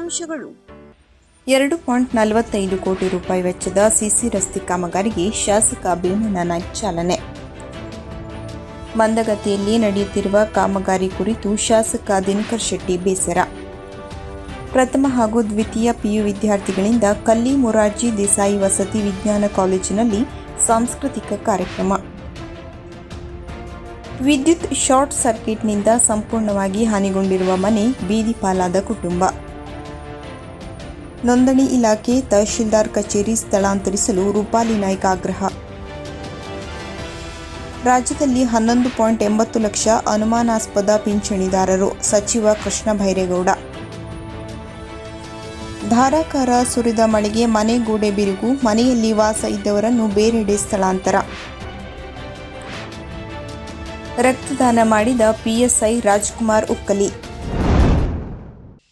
ಮುಖ್ಯಾಂಶಗಳು ಎರಡು ಪಾಯಿಂಟ್ ನಲವತ್ತೈದು ಕೋಟಿ ರೂಪಾಯಿ ವೆಚ್ಚದ ಸಿಸಿ ರಸ್ತೆ ಕಾಮಗಾರಿಗೆ ಶಾಸಕ ಭೀಮಣ್ಣ ನಾಯ್ಕ್ ಚಾಲನೆ. ಮಂದಗತಿಯಲ್ಲಿ ನಡೆಯುತ್ತಿರುವ ಕಾಮಗಾರಿ ಕುರಿತು ಶಾಸಕ ದಿನಕರ್ ಶೆಟ್ಟಿ ಬೇಸರ. ಪ್ರಥಮ ಹಾಗೂ ದ್ವಿತೀಯ ಪಿಯು ವಿದ್ಯಾರ್ಥಿಗಳಿಂದ ಕಲ್ಲಿ ಮೊರಾರ್ಜಿ ದೇಸಾಯಿ ವಸತಿ ವಿಜ್ಞಾನ ಕಾಲೇಜಿನಲ್ಲಿ ಸಾಂಸ್ಕೃತಿಕ ಕಾರ್ಯಕ್ರಮ. ವಿದ್ಯುತ್ ಶಾರ್ಟ್ ಸರ್ಕ್ಯೂಟ್ನಿಂದ ಸಂಪೂರ್ಣವಾಗಿ ಹಾನಿಗೊಂಡಿರುವ ಮನೆ ಬೀದಿ ಪಾಲಾದ ಕುಟುಂಬ. ನೋಂದಣಿ ಇಲಾಖೆ ತಹಶೀಲ್ದಾರ್ ಕಚೇರಿ ಸ್ಥಳಾಂತರಿಸಲು ರೂಪಾಲಿ ನಾಯ್ಕ ಆಗ್ರಹ. ರಾಜ್ಯದಲ್ಲಿ ಹನ್ನೊಂದು ಪಾಯಿಂಟ್ ಎಂಬತ್ತು ಲಕ್ಷ ಅನುಮಾನಾಸ್ಪದ ಪಿಂಚಣಿದಾರರು ಸಚಿವ ಕೃಷ್ಣ ಭೈರೇಗೌಡ. ಧಾರಾಕಾರ ಸುರಿದ ಮಳೆಗೆ ಮನೆ ಗೋಡೆ ಬಿರುಗು ಮನೆಯಲ್ಲಿ ವಾಸ ಇದ್ದವರನ್ನು ಬೇರೆಡೆ ಸ್ಥಳಾಂತರ. ರಕ್ತದಾನ ಮಾಡಿದ ಪಿಎಸ್ಐ ರಾಜ್ಕುಮಾರ್ ಉಕ್ಕಲಿ.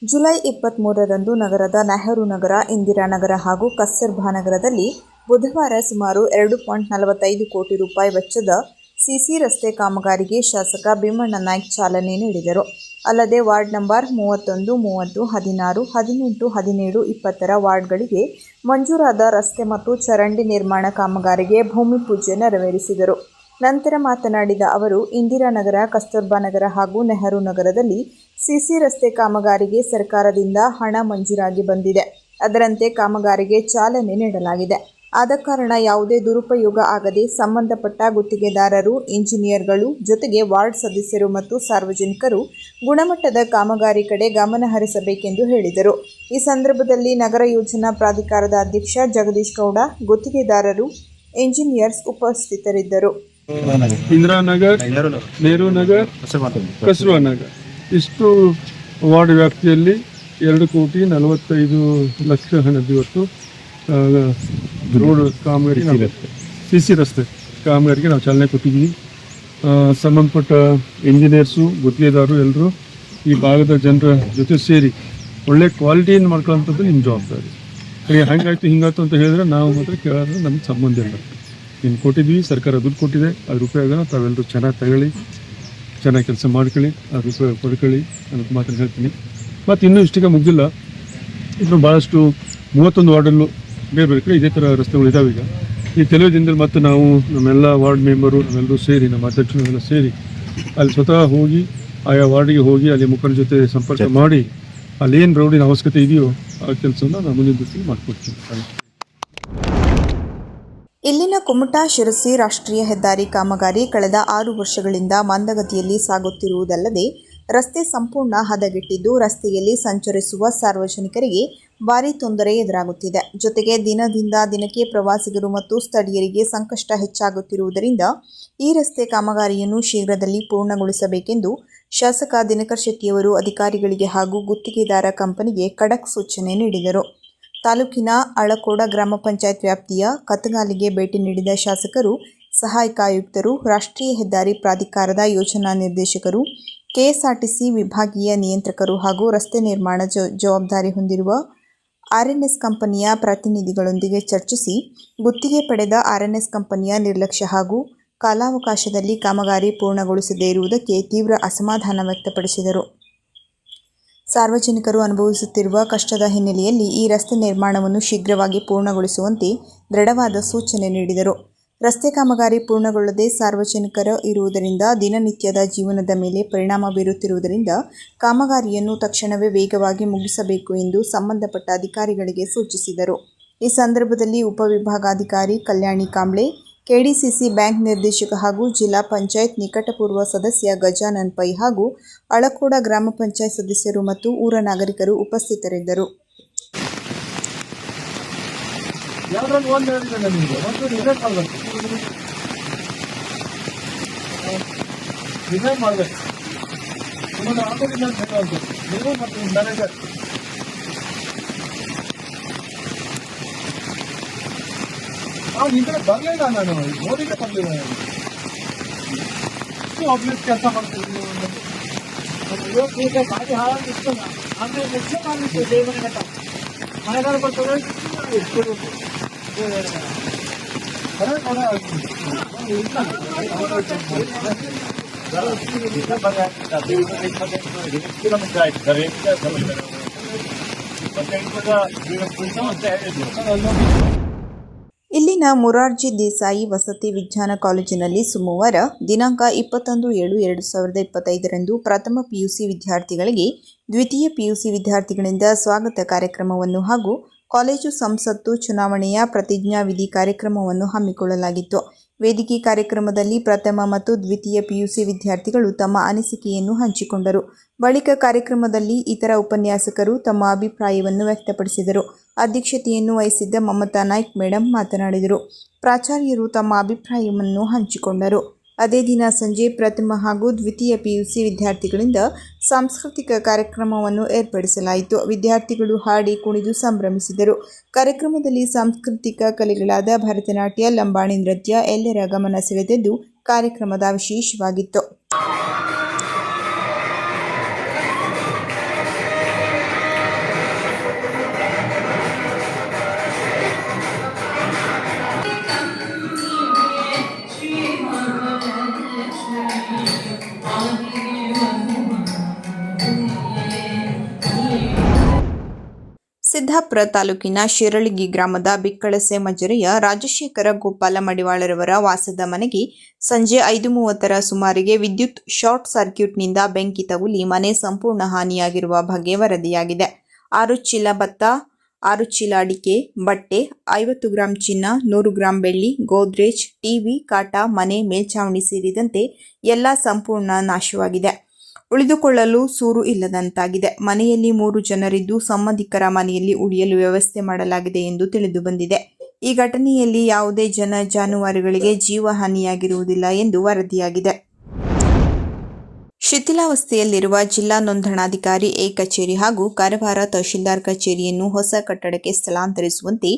ಜುಲೈ ಇಪ್ಪತ್ತ್ಮೂರರಂದು ನಗರದ ನೆಹರು ನಗರ ಇಂದಿರಾನಗರ ಹಾಗೂ ಕಸ್ತರ್ಭಾ ನಗರದಲ್ಲಿ ಬುಧವಾರ ಸುಮಾರು ಎರಡು ಪಾಯಿಂಟ್ ನಲವತ್ತೈದು ಕೋಟಿ ರೂಪಾಯಿ ವೆಚ್ಚದ ಸಿಸಿ ರಸ್ತೆ ಕಾಮಗಾರಿಗೆ ಶಾಸಕ ಭೀಮಣ್ಣ ನಾಯ್ಕ್ ಚಾಲನೆ ನೀಡಿದರು. ಅಲ್ಲದೆ ವಾರ್ಡ್ ನಂಬರ್ ಮೂವತ್ತೊಂದು, ಮೂವತ್ತು, ಹದಿನಾರು, ಹದಿನೆಂಟು, ಹದಿನೇಳು, ಇಪ್ಪತ್ತರ ವಾರ್ಡ್ಗಳಿಗೆ ಮಂಜೂರಾದ ರಸ್ತೆ ಮತ್ತು ಚರಂಡಿ ನಿರ್ಮಾಣ ಕಾಮಗಾರಿಗೆ ಭೂಮಿ ಪೂಜೆ ನೆರವೇರಿಸಿದರು. ನಂತರ ಮಾತನಾಡಿದ ಅವರು ಇಂದಿರಾನಗರ ಕಸ್ತೂರ್ಬಾ ನಗರ ಹಾಗೂ ನೆಹರು ನಗರದಲ್ಲಿ ಸಿಸಿ ರಸ್ತೆ ಕಾಮಗಾರಿಗೆ ಸರ್ಕಾರದಿಂದ ಹಣ ಮಂಜೂರಾಗಿ ಬಂದಿದೆ. ಅದರಂತೆ ಕಾಮಗಾರಿಗೆ ಚಾಲನೆ ನೀಡಲಾಗಿದೆ. ಆದ ಕಾರಣ ಯಾವುದೇ ದುರುಪಯೋಗ ಆಗದೆ ಸಂಬಂಧಪಟ್ಟ ಗುತ್ತಿಗೆದಾರರು, ಇಂಜಿನಿಯರ್ಗಳು ಜೊತೆಗೆ ವಾರ್ಡ್ ಸದಸ್ಯರು ಮತ್ತು ಸಾರ್ವಜನಿಕರು ಗುಣಮಟ್ಟದ ಕಾಮಗಾರಿ ಕಡೆ ಗಮನ ಹರಿಸಬೇಕೆಂದು ಹೇಳಿದರು. ಈ ಸಂದರ್ಭದಲ್ಲಿ ನಗರ ಯೋಜನಾ ಪ್ರಾಧಿಕಾರದ ಅಧ್ಯಕ್ಷ ಜಗದೀಶ್ ಗೌಡ, ಗುತ್ತಿಗೆದಾರರು, ಇಂಜಿನಿಯರ್ಸ್ ಉಪಸ್ಥಿತರಿದ್ದರು. ಇಂದಿರಾನಗರ್ ನೆಹರು ನಗರ್ ಕಸರುವ ನಗರ್ ಇಷ್ಟು ವಾರ್ಡ್ ವ್ಯಾಪ್ತಿಯಲ್ಲಿ ಎರಡು ಕೋಟಿ ನಲವತ್ತೈದು ಲಕ್ಷ ಹಣದ ಇವತ್ತು ರೋಡ್ ಕಾಮಗಾರಿ ಸಿ ಸಿ ರಸ್ತೆ ಕಾಮಗಾರಿಗೆ ನಾವು ಚಾಲನೆ ಕೊಟ್ಟಿದ್ದೀವಿ. ಸಂಬಂಧಪಟ್ಟ ಇಂಜಿನಿಯರ್ಸು ಗುತ್ತಿಗೆದಾರರು ಎಲ್ಲರೂ ಈ ಭಾಗದ ಜನರ ಜೊತೆ ಸೇರಿ ಒಳ್ಳೆ ಕ್ವಾಲಿಟಿಯನ್ನು ಮಾಡ್ಕೊಳ್ಳೋಂಥದ್ದು ನಿಮ್ಮ ಜವಾಬ್ದಾರಿ. ಹಂಗಾಯ್ತು, ಹಿಂಗಾಯ್ತು ಅಂತ ಹೇಳಿದ್ರೆ ನಾವು ಮಾತ್ರ ಕೇಳೋದ್ರೆ ನಮ್ಗೆ ಸಂಬಂಧ ಇಲ್ಲ. ಇನ್ನು ಕೊಟ್ಟಿದ್ದೀವಿ ಸರ್ಕಾರ ದುಡ್ಡು ಕೊಟ್ಟಿದೆ ಅದ್ರ ಉಪಯೋಗ ತಾವೆಲ್ಲರೂ ಚೆನ್ನಾಗಿ ತಗೊಳ್ಳಿ ಚೆನ್ನಾಗಿ ಕೆಲಸ ಮಾಡ್ಕೊಳ್ಳಿ ಅದ್ರ ಉಪಯೋಗ ಪಡ್ಕೊಳ್ಳಿ ಅನ್ನೋದು ಮಾತ್ರ ಹೇಳ್ತೀನಿ. ಮತ್ತು ಇನ್ನೂ ಇಷ್ಟಕ್ಕೆ ಮುಗಿದಿಲ್ಲ ಇನ್ನು ಭಾಳಷ್ಟು ಮೂವತ್ತೊಂದು ವಾರ್ಡಲ್ಲು ಬೇರೆ ಬೇರೆ ಕಡೆ ಇದೇ ಥರ ರಸ್ತೆಗಳು ಇದಾವೆ ಈಗ. ಈ ತೆಲುವು ದಿನದಲ್ಲಿ ಮತ್ತೆ ನಾವು ನಮ್ಮೆಲ್ಲ ವಾರ್ಡ್ ಮೆಂಬರು ನಾವೆಲ್ಲರೂ ಸೇರಿ ನಮ್ಮ ಅಧ್ಯಕ್ಷರು ಎಲ್ಲ ಸೇರಿ ಅಲ್ಲಿ ಸ್ವತಃ ಹೋಗಿ ಆಯಾ ವಾರ್ಡಿಗೆ ಹೋಗಿ ಅಲ್ಲಿ ಮುಖಂಡರ ಜೊತೆ ಸಂಪರ್ಕ ಮಾಡಿ ಅಲ್ಲಿ ಏನು ರೌಡಿನ ಅವಶ್ಯಕತೆ ಇದೆಯೋ ಆ ಕೆಲಸವನ್ನು ನಾವು ಮುಂದಿನ ದಿವಸದಲ್ಲಿ ಮಾಡಿಕೊಡ್ತೀವಿ. ಇಲ್ಲಿನ ಕುಮಟಾ, ಶಿರಸಿ ರಾಷ್ಟ್ರೀಯ ಹೆದ್ದಾರಿ ಕಾಮಗಾರಿ ಕಳೆದ ಆರು ವರ್ಷಗಳಿಂದ ಮಂದಗತಿಯಲ್ಲಿ ಸಾಗುತ್ತಿರುವುದಲ್ಲದೆ, ರಸ್ತೆ ಸಂಪೂರ್ಣ ಹದಗೆಟ್ಟಿದ್ದು, ರಸ್ತೆಯಲ್ಲಿ ಸಂಚರಿಸುವ ಸಾರ್ವಜನಿಕರಿಗೆ ಭಾರೀ ತೊಂದರೆ ಎದುರಾಗುತ್ತಿದೆ. ಜೊತೆಗೆ ದಿನದಿಂದ ದಿನಕ್ಕೆ ಪ್ರವಾಸಿಗರು ಮತ್ತು ಸ್ಥಳೀಯರಿಗೆ ಸಂಕಷ್ಟ ಹೆಚ್ಚಾಗುತ್ತಿರುವುದರಿಂದ ಈ ರಸ್ತೆ ಕಾಮಗಾರಿಯನ್ನು ಶೀಘ್ರದಲ್ಲಿ ಪೂರ್ಣಗೊಳಿಸಬೇಕೆಂದು ಶಾಸಕ ದಿನಕರ್ ಶೆಟ್ಟಿಯವರು ಅಧಿಕಾರಿಗಳಿಗೆ ಹಾಗೂ ಗುತ್ತಿಗೆದಾರ ಕಂಪನಿಗೆ ಖಡಕ್ ಸೂಚನೆ ನೀಡಿದರು. ತಾಲೂಕಿನ ಅಳಕೋಡ ಗ್ರಾಮ ಪಂಚಾಯತ್ ವ್ಯಾಪ್ತಿಯ ಕತ್ತಗಾಲಿಗೆ ಭೇಟಿ ನೀಡಿದ ಶಾಸಕರು, ಸಹಾಯಕ ಆಯುಕ್ತರು, ರಾಷ್ಟ್ರೀಯ ಹೆದ್ದಾರಿ ಪ್ರಾಧಿಕಾರದ ಯೋಜನಾ ನಿರ್ದೇಶಕರು, ಕೆಎಸ್ಆರ್ಟಿಸಿ ವಿಭಾಗೀಯ ನಿಯಂತ್ರಕರು ಹಾಗೂ ರಸ್ತೆ ನಿರ್ಮಾಣ ಜವಾಬ್ದಾರಿ ಹೊಂದಿರುವ ಆರ್ಎನ್ಎಸ್ ಕಂಪನಿಯ ಪ್ರತಿನಿಧಿಗಳೊಂದಿಗೆ ಚರ್ಚಿಸಿ ಗುತ್ತಿಗೆ ಪಡೆದ ಆರ್ಎನ್ಎಸ್ ಕಂಪನಿಯ ನಿರ್ಲಕ್ಷ್ಯ ಹಾಗೂ ಕಾಲಾವಕಾಶದಲ್ಲಿ ಕಾಮಗಾರಿ ಪೂರ್ಣಗೊಳಿಸದೇ ಇರುವುದಕ್ಕೆ ತೀವ್ರ ಅಸಮಾಧಾನ ವ್ಯಕ್ತಪಡಿಸಿದರು. ಸಾರ್ವಜನಿಕರು ಅನುಭವಿಸುತ್ತಿರುವ ಕಷ್ಟದ ಹಿನ್ನೆಲೆಯಲ್ಲಿ ಈ ರಸ್ತೆ ನಿರ್ಮಾಣವನ್ನು ಶೀಘ್ರವಾಗಿ ಪೂರ್ಣಗೊಳಿಸುವಂತೆ ದೃಢವಾದ ಸೂಚನೆ ನೀಡಿದರು. ರಸ್ತೆ ಕಾಮಗಾರಿ ಪೂರ್ಣಗೊಳ್ಳದೆ ಸಾರ್ವಜನಿಕರು ಇರುವುದರಿಂದ ದಿನನಿತ್ಯದ ಜೀವನದ ಮೇಲೆ ಪರಿಣಾಮ ಬೀರುತ್ತಿರುವುದರಿಂದ ಕಾಮಗಾರಿಯನ್ನು ತಕ್ಷಣವೇ ವೇಗವಾಗಿ ಮುಗಿಸಬೇಕು ಎಂದು ಸಂಬಂಧಪಟ್ಟ ಅಧಿಕಾರಿಗಳಿಗೆ ಸೂಚಿಸಿದರು. ಈ ಸಂದರ್ಭದಲ್ಲಿ ಉಪವಿಭಾಗಾಧಿಕಾರಿ ಕಲ್ಯಾಣಿ ಕಾಂಬ್ಳೆ ಕೆಡಿಸಿಸಿ ಬ್ಯಾಂಕ್ ನಿರ್ದೇಶಕ ಹಾಗೂ ಜಿಲ್ಲಾ ಪಂಚಾಯತ್ ನಿಕಟಪೂರ್ವ ಸದಸ್ಯ ಗಜಾನನ್ ಪೈ ಹಾಗೂ ಅಳಕೋಡ ಗ್ರಾಮ ಪಂಚಾಯತ್ ಸದಸ್ಯರು ಮತ್ತು ಊರ ನಾಗರಿಕರು ಉಪಸ್ಥಿತರಿದ್ದರು. ಮಾಡಬೇಕು ಈ ಕಡೆ ಬರಲಿಲ್ಲ ನಾನು ನೋಡಿದ್ದೆ ಬರಲಿಲ್ಲ ನಾನು ಎಷ್ಟು ಆಫೀಸ್ ಕೆಲಸ ಮಾಡ್ತೀನಿ ನೀವು ಒಂದು. ಇವತ್ತು ಈಗ ಗಾಡಿ ಹಾಳಾಗಿತ್ತು ಆಮೇಲೆ ಲಕ್ಷ್ಯ ಮಾಡಲಿಕ್ಕೆ ದೇವರ ಘಟ್ಟ ಮಳೆಗಾಲ ಬರ್ತದೆ ಎಷ್ಟು ಕಿಲೋಮೀಟರ್ ಆಯ್ತು ಸರ್ ಇಲ್ಲಿನ ಮುರಾರ್ಜಿ ದೇಸಾಯಿ ವಸತಿ ವಿಜ್ಞಾನ ಕಾಲೇಜಿನಲ್ಲಿ ಸೋಮವಾರ ದಿನಾಂಕ ಇಪ್ಪತ್ತೊಂದು ಏಳು ಎರಡು ಸಾವಿರದ ಇಪ್ಪತ್ತೈದರಂದು ಪ್ರಥಮ ಪಿಯುಸಿ ವಿದ್ಯಾರ್ಥಿಗಳಿಗೆ ದ್ವಿತೀಯ ಪಿಯುಸಿ ವಿದ್ಯಾರ್ಥಿಗಳಿಂದ ಸ್ವಾಗತ ಕಾರ್ಯಕ್ರಮವನ್ನು ಹಾಗೂ ಕಾಲೇಜು ಸಂಸತ್ತು ಚುನಾವಣೆಯ ಪ್ರತಿಜ್ಞಾವಿಧಿ ಕಾರ್ಯಕ್ರಮವನ್ನು ಹಮ್ಮಿಕೊಳ್ಳಲಾಗಿತ್ತು. ವೇದಿಕೆ ಕಾರ್ಯಕ್ರಮದಲ್ಲಿ ಪ್ರಥಮ ಮತ್ತು ದ್ವಿತೀಯ ಪಿಯುಸಿ ವಿದ್ಯಾರ್ಥಿಗಳು ತಮ್ಮ ಅನಿಸಿಕೆಯನ್ನು ಹಂಚಿಕೊಂಡರು. ಬಳಿಕ ಕಾರ್ಯಕ್ರಮದಲ್ಲಿ ಇತರ ಉಪನ್ಯಾಸಕರು ತಮ್ಮ ಅಭಿಪ್ರಾಯವನ್ನು ವ್ಯಕ್ತಪಡಿಸಿದರು. ಅಧ್ಯಕ್ಷತೆಯನ್ನು ವಹಿಸಿದ್ದ ಮಮತಾ ನಾಯ್ಕ್ ಮೇಡಂ ಮಾತನಾಡಿದರು. ಪ್ರಾಚಾರ್ಯರು ತಮ್ಮ ಅಭಿಪ್ರಾಯವನ್ನು ಹಂಚಿಕೊಂಡರು. ಅದೇ ದಿನ ಸಂಜೆ ಪ್ರಥಮ ಹಾಗೂ ದ್ವಿತೀಯ ಪಿಯುಸಿ ವಿದ್ಯಾರ್ಥಿಗಳಿಂದ ಸಾಂಸ್ಕೃತಿಕ ಕಾರ್ಯಕ್ರಮವನ್ನು ಏರ್ಪಡಿಸಲಾಯಿತು. ವಿದ್ಯಾರ್ಥಿಗಳು ಹಾಡಿ ಕುಣಿದು ಸಂಭ್ರಮಿಸಿದರು. ಕಾರ್ಯಕ್ರಮದಲ್ಲಿ ಸಾಂಸ್ಕೃತಿಕ ಕಲೆಗಳಾದ ಭರತನಾಟ್ಯ, ಲಂಬಾಣಿ ನೃತ್ಯ, ಎಲ್ಲರ ಗಮನ ಸೆಳೆದಿದ್ದು ಕಾರ್ಯಕ್ರಮದ ವಿಶೇಷವಾಗಿತ್ತು. ಸಿದ್ದಾಪುರ ತಾಲೂಕಿನ ಶಿರಳಗಿ ಗ್ರಾಮದ ಬಿಕ್ಕಳಸೆ ಮಜರೆಯ ರಾಜಶೇಖರ ಗೋಪಾಲ ಮಡಿವಾಳರವರ ವಾಸದ ಮನೆಗೆ ಸಂಜೆ ಐದು ಮೂವತ್ತರ ಸುಮಾರಿಗೆ ವಿದ್ಯುತ್ ಶಾರ್ಟ್ ಸರ್ಕ್ಯೂಟ್ನಿಂದ ಬೆಂಕಿ ತಗುಲಿ ಮನೆ ಸಂಪೂರ್ಣ ಹಾನಿಯಾಗಿರುವ ಬಗ್ಗೆ ವರದಿಯಾಗಿದೆ. ಆರು ಚೀಲ ಭತ್ತ ಆರು ಚೀಲ ಅಡಿಕೆ, ಬಟ್ಟೆ, ಐವತ್ತು ಗ್ರಾಂ ಚಿನ್ನ, ನೂರು ಗ್ರಾಂ ಬೆಳ್ಳಿ, ಗೋದ್ರೇಜ್, ಟಿವಿ, ಕಾಟ, ಮನೆ ಮೇಲ್ಛಾವಣಿ ಸೇರಿದಂತೆ ಎಲ್ಲ ಸಂಪೂರ್ಣ ನಾಶವಾಗಿದೆ. ಉಳಿದುಕೊಳ್ಳಲು ಸೂರು ಇಲ್ಲದಂತಾಗಿದೆ. ಮನೆಯಲ್ಲಿ ಮೂರು ಜನರಿದ್ದು ಸಂಬಂಧಿಕರ ಮನೆಯಲ್ಲಿ ಉಳಿಯಲು ವ್ಯವಸ್ಥೆ ಮಾಡಲಾಗಿದೆ ಎಂದು ತಿಳಿದು ಬಂದಿದೆ. ಈ ಘಟನೆಯಲ್ಲಿ ಯಾವುದೇ ಜನ ಜಾನುವಾರುಗಳಿಗೆ ಜೀವ ಹಾನಿಯಾಗಿರುವುದಿಲ್ಲ ಎಂದು ವರದಿಯಾಗಿದೆ. ಶಿಥಿಲಾವಸ್ಥೆಯಲ್ಲಿರುವ ಜಿಲ್ಲಾ ನೋಂದಣಾಧಿಕಾರಿ ಎ ಕಚೇರಿ ಹಾಗೂ ಕಾರವಾರ ತಹಶೀಲ್ದಾರ್ ಕಚೇರಿಯನ್ನು ಹೊಸ ಕಟ್ಟಡಕ್ಕೆ ಸ್ಥಳಾಂತರಿಸುವಂತೆ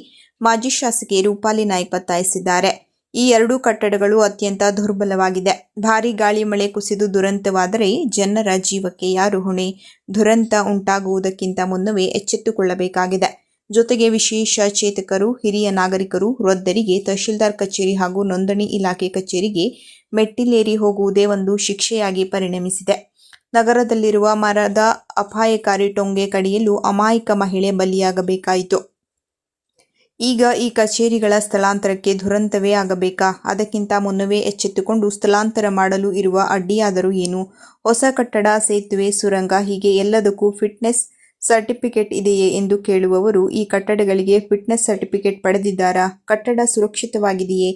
ಮಾಜಿ ಶಾಸಕಿ ರೂಪಾಲಿ ನಾಯ್ಕ್ ಒತ್ತಾಯಿಸಿದ್ದಾರೆ. ಈ ಎರಡೂ ಕಟ್ಟಡಗಳು ಅತ್ಯಂತ ದುರ್ಬಲವಾಗಿದೆ. ಭಾರೀ ಗಾಳಿ ಮಳೆ ಕುಸಿದು ದುರಂತವಾದರೆ ಜನರ ಜೀವಕ್ಕೆ ಯಾರು ಹೊಣೆ? ದುರಂತ ಉಂಟಾಗುವುದಕ್ಕಿಂತ ಮುನ್ನವೇ ಎಚ್ಚೆತ್ತುಕೊಳ್ಳಬೇಕಾಗಿದೆ. ಜೊತೆಗೆ ವಿಶೇಷ ಚೇತಕರು, ಹಿರಿಯ ನಾಗರಿಕರು, ವೃದ್ಧರಿಗೆ, ತಹಶೀಲ್ದಾರ್ ಕಚೇರಿ ಹಾಗೂ ನೋಂದಣಿ ಇಲಾಖೆ ಕಚೇರಿಗೆ ಮೆಟ್ಟಿಲೇರಿ ಹೋಗುವುದೇ ಒಂದು ಶಿಕ್ಷೆಯಾಗಿ ಪರಿಣಮಿಸಿದೆ. ನಗರದಲ್ಲಿರುವ ಮರದ ಅಪಾಯಕಾರಿ ಟೊಂಗೆ ಕಡಿಯಲು ಅಮಾಯಕ ಮಹಿಳೆ ಬಲಿಯಾಗಬೇಕಾಯಿತು. ಈಗ ಈ ಕಚೇರಿಗಳ ಸ್ಥಳಾಂತರಕ್ಕೆ ದುರಂತವೇ ಆಗಬೇಕಾ? ಅದಕ್ಕಿಂತ ಮುನ್ನವೇ ಎಚ್ಚೆತ್ತುಕೊಂಡು ಸ್ಥಳಾಂತರ ಮಾಡಲು ಇರುವ ಅಡ್ಡಿಯಾದರೂ ಏನು? ಹೊಸ ಕಟ್ಟಡ, ಸೇತುವೆ, ಸುರಂಗ ಹೀಗೆ ಎಲ್ಲದಕ್ಕೂ ಫಿಟ್ನೆಸ್ ಸರ್ಟಿಫಿಕೇಟ್ ಇದೆಯೇ ಎಂದು ಕೇಳುವವರು ಈ ಕಟ್ಟಡಗಳಿಗೆ ಫಿಟ್ನೆಸ್ ಸರ್ಟಿಫಿಕೇಟ್ ಪಡೆದಿದ್ದಾರಾ? ಕಟ್ಟಡ ಸುರಕ್ಷಿತವಾಗಿದೆಯೇ?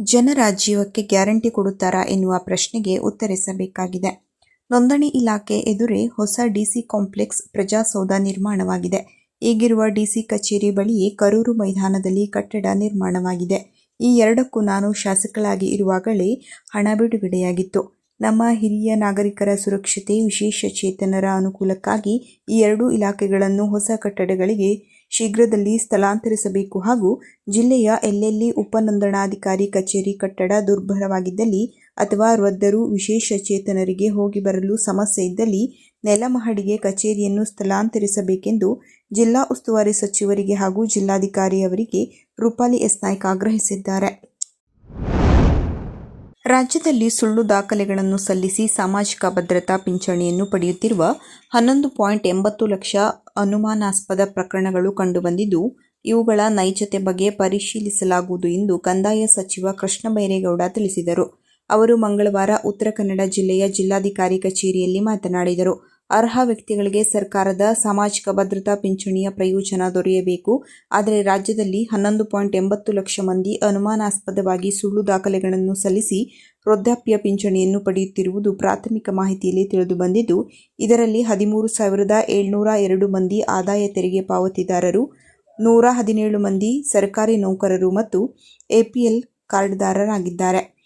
ಜನರ ಜೀವಕ್ಕೆ ಗ್ಯಾರಂಟಿ ಕೊಡುತ್ತಾರಾ ಎನ್ನುವ ಪ್ರಶ್ನೆಗೆ ಉತ್ತರಿಸಬೇಕಾಗಿದೆ. ನೋಂದಣಿ ಇಲಾಖೆ ಎದುರೇ ಹೊಸ ಡಿಸಿ ಕಾಂಪ್ಲೆಕ್ಸ್ ಪ್ರಜಾಸೌಧ ನಿರ್ಮಾಣವಾಗಿದೆ. ಈಗಿರುವ ಡಿಸಿ ಕಚೇರಿ ಬಳಿ ಕರೂರು ಮೈದಾನದಲ್ಲಿ ಕಟ್ಟಡ ನಿರ್ಮಾಣವಾಗಿದೆ. ಈ ಎರಡಕ್ಕೂ ನಾನು ಶಾಸಕಳಾಗಿ ಇರುವಾಗಲೇ ಹಣ ಬಿಡುಗಡೆಯಾಗಿತ್ತು. ನಮ್ಮ ಹಿರಿಯ ನಾಗರಿಕರ ಸುರಕ್ಷತೆ, ವಿಶೇಷ ಚೇತನರ ಅನುಕೂಲಕ್ಕಾಗಿ ಈ ಎರಡೂ ಇಲಾಖೆಗಳನ್ನು ಹೊಸ ಕಟ್ಟಡಗಳಿಗೆ ಶೀಘ್ರದಲ್ಲಿ ಸ್ಥಳಾಂತರಿಸಬೇಕು ಹಾಗೂ ಜಿಲ್ಲೆಯ ಎಲ್ಲೆಲ್ಲಿ ಉಪನೋಂದಣಾಧಿಕಾರಿ ಕಚೇರಿ ಕಟ್ಟಡ ದುರ್ಬಲವಾಗಿದ್ದಲ್ಲಿ ಅಥವಾ ವೃದ್ಧರು ವಿಶೇಷ ಚೇತನರಿಗೆ ಹೋಗಿ ಬರಲು ಸಮಸ್ಯೆ ಇದ್ದಲ್ಲಿ ನೆಲಮಹಡಿಗೆ ಕಚೇರಿಯನ್ನು ಸ್ಥಳಾಂತರಿಸಬೇಕೆಂದು ಜಿಲ್ಲಾ ಉಸ್ತುವಾರಿ ಸಚಿವರಿಗೆ ಹಾಗೂ ಜಿಲ್ಲಾಧಿಕಾರಿಯವರಿಗೆ ರೂಪಾಲಿ ಎಸ್ ನಾಯ್ಕ್ ಆಗ್ರಹಿಸಿದ್ದಾರೆ. ರಾಜ್ಯದಲ್ಲಿ ಸುಳ್ಳು ದಾಖಲೆಗಳನ್ನು ಸಲ್ಲಿಸಿ ಸಾಮಾಜಿಕ ಭದ್ರತಾ ಪಿಂಚಣಿಯನ್ನು ಪಡೆಯುತ್ತಿರುವ ಹನ್ನೊಂದು ಪಾಯಿಂಟ್ ಎಂಬತ್ತು ಲಕ್ಷ ಅನುಮಾನಾಸ್ಪದ ಪ್ರಕರಣಗಳು ಕಂಡುಬಂದಿದ್ದು, ಇವುಗಳ ನೈಜತೆ ಬಗ್ಗೆ ಪರಿಶೀಲಿಸಲಾಗುವುದು ಎಂದು ಕಂದಾಯ ಸಚಿವ ಕೃಷ್ಣ ಬೈರೇಗೌಡ ತಿಳಿಸಿದರು. ಅವರು ಮಂಗಳವಾರ ಉತ್ತರ ಕನ್ನಡ ಜಿಲ್ಲೆಯ ಜಿಲ್ಲಾಧಿಕಾರಿ ಕಚೇರಿಯಲ್ಲಿ ಮಾತನಾಡಿದರು. ಅರ್ಹ ವ್ಯಕ್ತಿಗಳಿಗೆ ಸರ್ಕಾರದ ಸಾಮಾಜಿಕ ಭದ್ರತಾ ಪಿಂಚಣಿಯ ಪ್ರಯೋಜನ ದೊರೆಯಬೇಕು. ಆದರೆ ರಾಜ್ಯದಲ್ಲಿ ಹನ್ನೊಂದು ಪಾಯಿಂಟ್ ಎಂಬತ್ತು ಲಕ್ಷ ಮಂದಿ ಅನುಮಾನಾಸ್ಪದವಾಗಿ ಸುಳ್ಳು ದಾಖಲೆಗಳನ್ನು ಸಲ್ಲಿಸಿ ವೃದ್ಧಾಪ್ಯ ಪಿಂಚಣಿಯನ್ನು ಪಡೆಯುತ್ತಿರುವುದು ಪ್ರಾಥಮಿಕ ಮಾಹಿತಿಯಲ್ಲಿ ತಿಳಿದುಬಂದಿದ್ದು ಇದರಲ್ಲಿ ಹದಿಮೂರು ಸಾವಿರದ ಏಳ್ನೂರ ಎರಡು ಮಂದಿ ಆದಾಯ ತೆರಿಗೆ ಪಾವತಿದಾರರು, ನೂರ ಹದಿನೇಳು ಮಂದಿ ಸರ್ಕಾರಿ ನೌಕರರು ಮತ್ತು ಎಪಿಎಲ್ ಕಾರ್ಡ್ದಾರರಾಗಿದ್ದಾರೆ.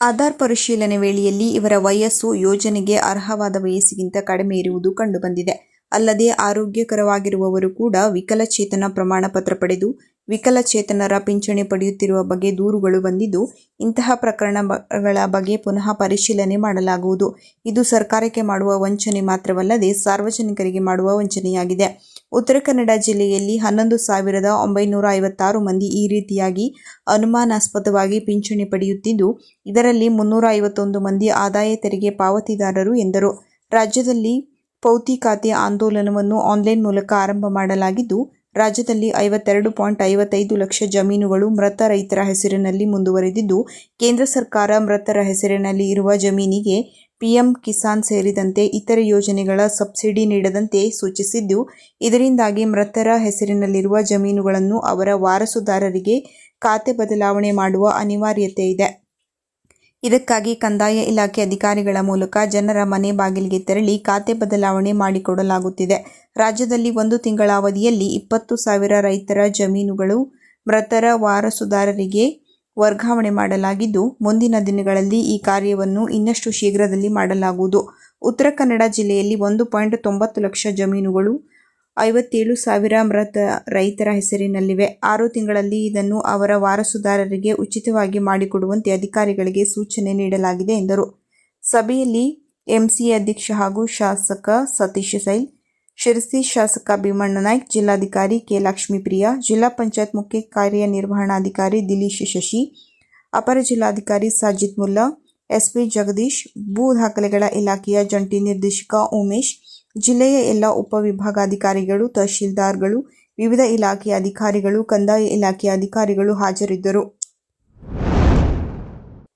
ಆಧಾರ್ ಪರಿಶೀಲನೆ ವೇಳೆಯಲ್ಲಿ ಇವರ ವಯಸ್ಸು ಯೋಜನೆಗೆ ಅರ್ಹವಾದ ವಯಸ್ಸಿಗಿಂತ ಕಡಿಮೆ ಇರುವುದು ಕಂಡುಬಂದಿದೆ. ಅಲ್ಲದೆ ಆರೋಗ್ಯಕರವಾಗಿರುವವರು ಕೂಡ ವಿಕಲಚೇತನ ಪ್ರಮಾಣ ಪತ್ರ ಪಡೆದು ವಿಕಲಚೇತನರ ಪಿಂಚಣಿ ಪಡೆಯುತ್ತಿರುವ ಬಗ್ಗೆ ದೂರುಗಳು ಬಂದಿದ್ದು, ಇಂತಹ ಪ್ರಕರಣಗಳ ಬಗ್ಗೆ ಪುನಃ ಪರಿಶೀಲನೆ ಮಾಡಲಾಗುವುದು. ಇದು ಸರ್ಕಾರಕ್ಕೆ ಮಾಡುವ ವಂಚನೆ ಮಾತ್ರವಲ್ಲದೆ ಸಾರ್ವಜನಿಕರಿಗೆ ಮಾಡುವ ವಂಚನೆಯಾಗಿದೆ. ಉತ್ತರ ಕನ್ನಡ ಜಿಲ್ಲೆಯಲ್ಲಿ ಹನ್ನೊಂದು ಸಾವಿರದ ಒಂಬೈನೂರ ಐವತ್ತಾರು ಮಂದಿ ಈ ರೀತಿಯಾಗಿ ಅನುಮಾನಾಸ್ಪದವಾಗಿ ಪಿಂಚಣಿ ಪಡೆಯುತ್ತಿದ್ದು, ಇದರಲ್ಲಿ ಮುನ್ನೂರ ಐವತ್ತೊಂದು ಮಂದಿ ಆದಾಯ ತೆರಿಗೆ ಪಾವತಿದಾರರು ಎಂದರು. ರಾಜ್ಯದಲ್ಲಿ ಪೌತಿ ಖಾತೆ ಆಂದೋಲನವನ್ನು ಆನ್ಲೈನ್ ಮೂಲಕ ಆರಂಭ ಮಾಡಲಾಗಿದ್ದು ರಾಜ್ಯದಲ್ಲಿ ಐವತ್ತೆರಡು ಪಾಯಿಂಟ್ ಐವತ್ತೈದು ಲಕ್ಷ ಜಮೀನುಗಳು ಮೃತ ರೈತರ ಹೆಸರಿನಲ್ಲಿ ಮುಂದುವರೆದಿದ್ದು, ಕೇಂದ್ರ ಸರ್ಕಾರ ಮೃತರ ಹೆಸರಿನಲ್ಲಿ ಇರುವ ಜಮೀನಿಗೆ ಪಿಎಂ ಕಿಸಾನ್ ಸೇರಿದಂತೆ ಇತರೆ ಯೋಜನೆಗಳ ಸಬ್ಸಿಡಿ ನೀಡದಂತೆ ಸೂಚಿಸಿದ್ದು, ಇದರಿಂದಾಗಿ ಮೃತರ ಹೆಸರಿನಲ್ಲಿರುವ ಜಮೀನುಗಳನ್ನು ಅವರ ವಾರಸುದಾರರಿಗೆ ಖಾತೆ ಬದಲಾವಣೆ ಮಾಡುವ ಅನಿವಾರ್ಯತೆ ಇದೆ. ಇದಕ್ಕಾಗಿ ಕಂದಾಯ ಇಲಾಖೆ ಅಧಿಕಾರಿಗಳ ಮೂಲಕ ಜನರ ಮನೆ ಬಾಗಿಲಿಗೆ ತೆರಳಿ ಖಾತೆ ಬದಲಾವಣೆ ಮಾಡಿಕೊಡಲಾಗುತ್ತಿದೆ. ರಾಜ್ಯದಲ್ಲಿ ಒಂದು ತಿಂಗಳ ಅವಧಿಯಲ್ಲಿ ಇಪ್ಪತ್ತು ಸಾವಿರ ರೈತರ ಜಮೀನುಗಳು ಮೃತರ ವಾರಸುದಾರರಿಗೆ ವರ್ಗಾವಣೆ ಮಾಡಲಾಗಿದ್ದು, ಮುಂದಿನ ದಿನಗಳಲ್ಲಿ ಈ ಕಾರ್ಯವನ್ನು ಇನ್ನಷ್ಟು ಶೀಘ್ರದಲ್ಲಿ ಮಾಡಲಾಗುವುದು. ಉತ್ತರ ಕನ್ನಡ ಜಿಲ್ಲೆಯಲ್ಲಿ ಒಂದು ಪಾಯಿಂಟ್ ತೊಂಬತ್ತು ಲಕ್ಷ ಜಮೀನುಗಳು ಐವತ್ತೇಳು ಸಾವಿರ ಮೃತ ರೈತರ ಹೆಸರಿನಲ್ಲಿವೆ. ಆರು ತಿಂಗಳಲ್ಲಿ ಇದನ್ನು ಅವರ ವಾರಸುದಾರರಿಗೆ ಉಚಿತವಾಗಿ ಮಾಡಿಕೊಡುವಂತೆ ಅಧಿಕಾರಿಗಳಿಗೆ ಸೂಚನೆ ನೀಡಲಾಗಿದೆ ಎಂದರು. ಸಭೆಯಲ್ಲಿ ಎಂಸಿ ಅಧ್ಯಕ್ಷ ಹಾಗೂ ಶಾಸಕ ಸತೀಶ್ ಸೈಲ್, ಶಿರಸಿ ಶಾಸಕ ಭೀಮಣ್ಣ ನಾಯ್ಕ್, ಜಿಲ್ಲಾಧಿಕಾರಿ ಕೆ ಲಕ್ಷ್ಮೀಪ್ರಿಯ, ಜಿಲ್ಲಾ ಪಂಚಾಯತ್ ಮುಖ್ಯ ಕಾರ್ಯನಿರ್ವಹಣಾಧಿಕಾರಿ ದಿಲೀಶ್ ಶಶಿ, ಅಪರ ಜಿಲ್ಲಾಧಿಕಾರಿ ಸಾಜಿದ್ ಮುಲ್ಲಾ, ಎಸ್ಪಿ ಜಗದೀಶ್, ಭೂ ದಾಖಲೆಗಳ ಇಲಾಖೆಯ ಜಂಟಿ ನಿರ್ದೇಶಕ ಉಮೇಶ್ ಜಿಲ್ಲೆಯ ಎಲ್ಲ ಉಪವಿಭಾಗಾಧಿಕಾರಿಗಳು, ತಹಶೀಲ್ದಾರ್ಗಳು, ವಿವಿಧ ಇಲಾಖೆಯ ಅಧಿಕಾರಿಗಳು, ಕಂದಾಯ ಇಲಾಖೆಯ ಅಧಿಕಾರಿಗಳು ಹಾಜರಿದ್ದರು.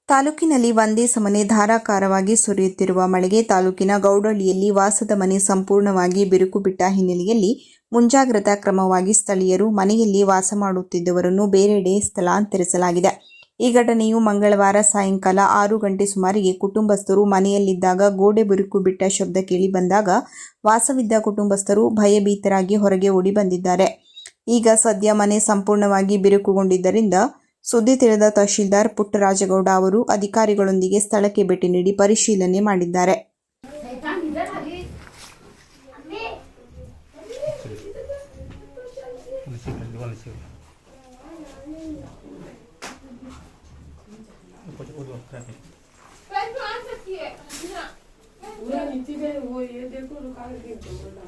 ತಾಲೂಕಿನಲ್ಲಿ ಒಂದೇ ಸಮನೆ ಧಾರಾಕಾರವಾಗಿ ಸುರಿಯುತ್ತಿರುವ ಮಳೆಗೆ ತಾಲೂಕಿನ ಗೌಡಳ್ಳಿಯಲ್ಲಿ ವಾಸದ ಮನೆ ಸಂಪೂರ್ಣವಾಗಿ ಬಿರುಕು ಬಿಟ್ಟ ಹಿನ್ನೆಲೆಯಲ್ಲಿ ಮುಂಜಾಗ್ರತಾ ಕ್ರಮವಾಗಿ ಸ್ಥಳೀಯರು ಮನೆಯಲ್ಲಿ ವಾಸ ಮಾಡುತ್ತಿದ್ದವರನ್ನು ಬೇರೆಡೆ ಸ್ಥಳಾಂತರಿಸಲಾಗಿದೆ. ಈ ಘಟನೆಯು ಮಂಗಳವಾರ ಸಾಯಂಕಾಲ ಆರು ಗಂಟೆ ಸುಮಾರಿಗೆ ಕುಟುಂಬಸ್ಥರು ಮನೆಯಲ್ಲಿದ್ದಾಗ ಗೋಡೆ ಬುರುಕು ಬಿಟ್ಟ ಶಬ್ದ ಕೇಳಿ ಬಂದಾಗ ವಾಸವಿದ್ದ ಕುಟುಂಬಸ್ಥರು ಭಯಭೀತರಾಗಿ ಹೊರಗೆ ಓಡಿ ಬಂದಿದ್ದಾರೆ. ಈಗ ಸದ್ಯ ಮನೆ ಸಂಪೂರ್ಣವಾಗಿ ಬಿರುಕುಗೊಂಡಿದ್ದರಿಂದ ಸುದ್ದಿ ತಿಳಿದ ತಹಶೀಲ್ದಾರ್ ಪುಟ್ಟರಾಜಗೌಡ ಅವರು ಅಧಿಕಾರಿಗಳೊಂದಿಗೆ ಸ್ಥಳಕ್ಕೆ ಭೇಟಿ ನೀಡಿ ಪರಿಶೀಲನೆ ಮಾಡಿದ್ದಾರೆ. पूरा नीचे में वो ये देखो रुका के बोला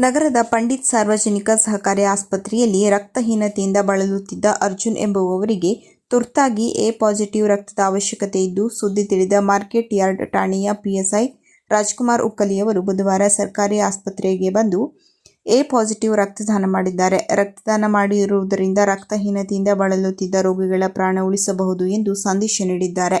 ನಗರದ ಪಂಡಿತ್ ಸಾರ್ವಜನಿಕ ಸಹಕಾರಿ ಆಸ್ಪತ್ರೆಯಲ್ಲಿ ರಕ್ತಹೀನತೆಯಿಂದ ಬಳಲುತ್ತಿದ್ದ ಅರ್ಜುನ್ ಎಂಬುವವರಿಗೆ ತುರ್ತಾಗಿ ಎ ಪಾಸಿಟಿವ್ ರಕ್ತದ ಅವಶ್ಯಕತೆ ಇದ್ದು ಸುದ್ದಿ ತಿಳಿದ ಮಾರ್ಕೆಟ್ ಯಾರ್ಡ್ ಠಾಣೆಯ ಪಿಎಸ್ಐ ರಾಜ್ಕುಮಾರ್ ಉಕ್ಕಲಿಯವರು ಬುಧವಾರ ಸರ್ಕಾರಿ ಆಸ್ಪತ್ರೆಗೆ ಬಂದು ಎ ಪಾಸಿಟಿವ್ ರಕ್ತದಾನ ಮಾಡಿದ್ದಾರೆ. ರಕ್ತದಾನ ಮಾಡಿರುವುದರಿಂದ ರಕ್ತಹೀನತೆಯಿಂದ ಬಳಲುತ್ತಿದ್ದ ರೋಗಿಗಳ ಪ್ರಾಣ ಉಳಿಸಬಹುದು ಎಂದು ಸಂದೇಶ ನೀಡಿದ್ದಾರೆ.